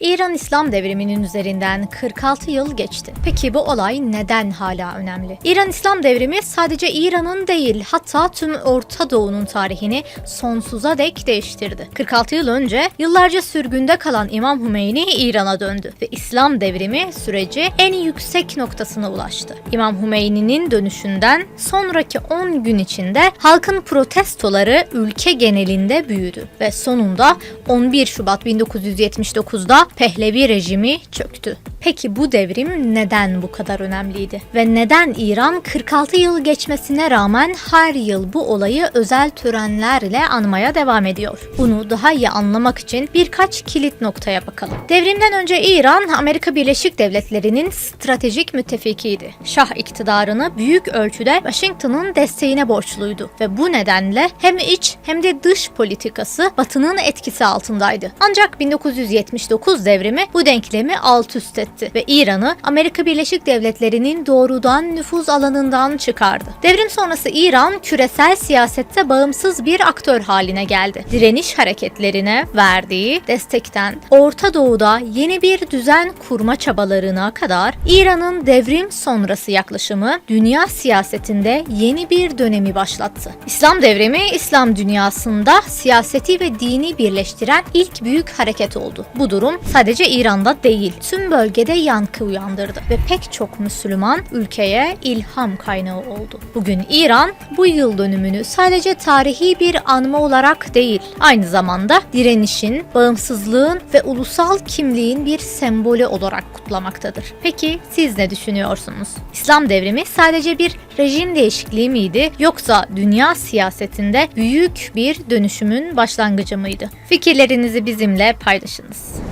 İran İslam devriminin üzerinden 46 yıl geçti. Peki bu olay neden hala önemli? İran İslam devrimi sadece İran'ın değil hatta tüm Orta Doğu'nun tarihini sonsuza dek değiştirdi. 46 yıl önce yıllarca sürgünde kalan İmam Hümeyni İran'a döndü ve İslam devrimi süreci en yüksek noktasına ulaştı. İmam Hümeyni'nin dönüşünden sonraki 10 gün içinde halkın protestoları ülke genelinde büyüdü ve sonunda 11 Şubat 1979'da Pehlevi rejimi çöktü. Peki bu devrim neden bu kadar önemliydi? Ve neden İran 46 yıl geçmesine rağmen her yıl bu olayı özel törenlerle anmaya devam ediyor? Bunu daha iyi anlamak için birkaç kilit noktaya bakalım. Devrimden önce İran, Amerika Birleşik Devletleri'nin stratejik müttefikiydi. Şah iktidarını büyük ölçüde Washington'ın desteğine borçluydu ve bu nedenle hem iç hem de dış politikası Batı'nın etkisi altındaydı. Ancak 1979 devrimi bu denklemi alt üst etti ve İran'ı Amerika Birleşik Devletleri'nin doğrudan nüfuz alanından çıkardı. Devrim sonrası İran küresel siyasette bağımsız bir aktör haline geldi. Direniş hareketlerine verdiği destekten Orta Doğu'da yeni bir düzen kurma çabalarına kadar İran'ın devrim sonrası yaklaşımı dünya siyasetinde yeni bir dönemi başlattı. İslam devrimi İslam dünyasında siyaseti ve dini birleştiren ilk büyük hareket oldu. Bu durum sadece İran'da değil, tüm bölgede yankı uyandırdı ve pek çok Müslüman ülkeye ilham kaynağı oldu. Bugün İran bu yıl dönümünü sadece tarihi bir anma olarak değil, aynı zamanda direnişin, bağımsızlığın ve ulusal kimliğin bir sembolü olarak kutlamaktadır. Peki siz ne düşünüyorsunuz? İslam devrimi sadece bir rejim değişikliği miydi yoksa dünya siyasetinde büyük bir dönüşümün başlangıcı mıydı? Fikirlerinizi bizimle paylaşınız.